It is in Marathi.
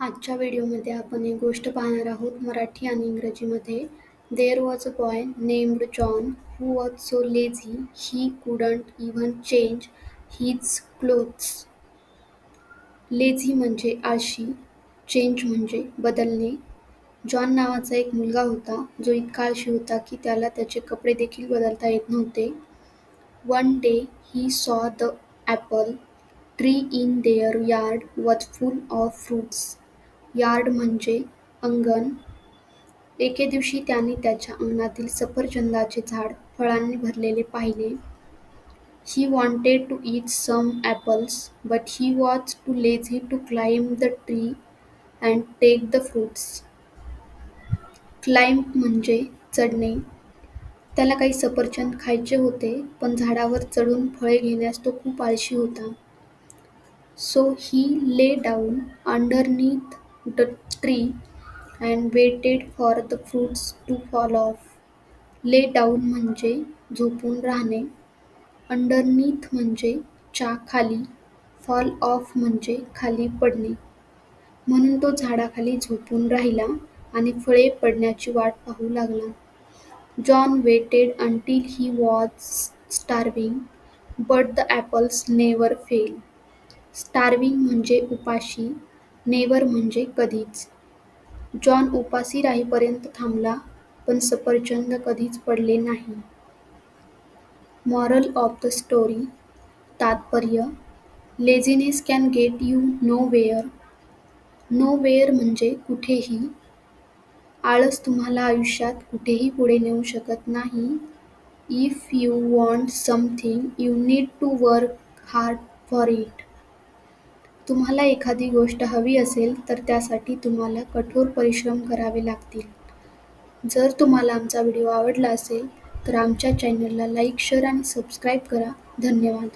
आजच्या व्हिडिओमध्ये आपण एक गोष्ट पाहणार आहोत मराठी आणि इंग्रजीमध्ये. There was a boy named John who was so lazy he couldn't even change his clothes lazy म्हणजे आळशी चेंज म्हणजे बदलणे. जॉन नावाचा एक मुलगा होता जो इतका आळशी होता की त्याला त्याचे कपडे देखील बदलता येत नव्हते. One day he saw the apple tree in their yard was full of fruits yard म्हणजे अंगण. एके दिवशी त्याने त्याच्या अंगणातील सफरचंदाचे झाड फळांनी भरलेले पाहिले. He wanted to eat some apples but he was too lazy to climb the tree and take the fruits climb म्हणजे चढणे. त्याला काही सफरचंद खायचे होते पण झाडावर चढून फळे घेण्यास तो खूप आळशी होता. So he lay down underneath the tree and waited for the fruits to fall off. Lay down म्हणजे झोपून राहणे, अंडरनीथ म्हणजे च्या खाली, फॉल ऑफ म्हणजे खाली पडणे. म्हणून तो झाडाखाली झोपून राहिला आणि फळे पडण्याची वाट पाहू लागला. John waited until he was starving, but the apples never fell. Starving म्हणजे उपाशी नेवर म्हणजे कधीच. जॉन उपाशी राहीपर्यंत थांबला, पण सफरचंद कधीच पडले नाही. मॉरल ऑफ द स्टोरी तात्पर्य laziness can get you nowhere. Nowhere म्हणजे कुठेही. आळस तुम्हाला आयुष्यात कुठेही पुढे नेऊ शकत नाही. If you want something you need to work hard for it. तुम्हाला एखादी गोष्ट हवी असेल तर त्यासाठी तुम्हाला कठोर परिश्रम करावे लागतील. जर तुम्हाला आमचा व्हिडिओ आवडला असेल तर आमच्या चॅनलला लाईक, शेअर आणि सबस्क्राईब करा. धन्यवाद.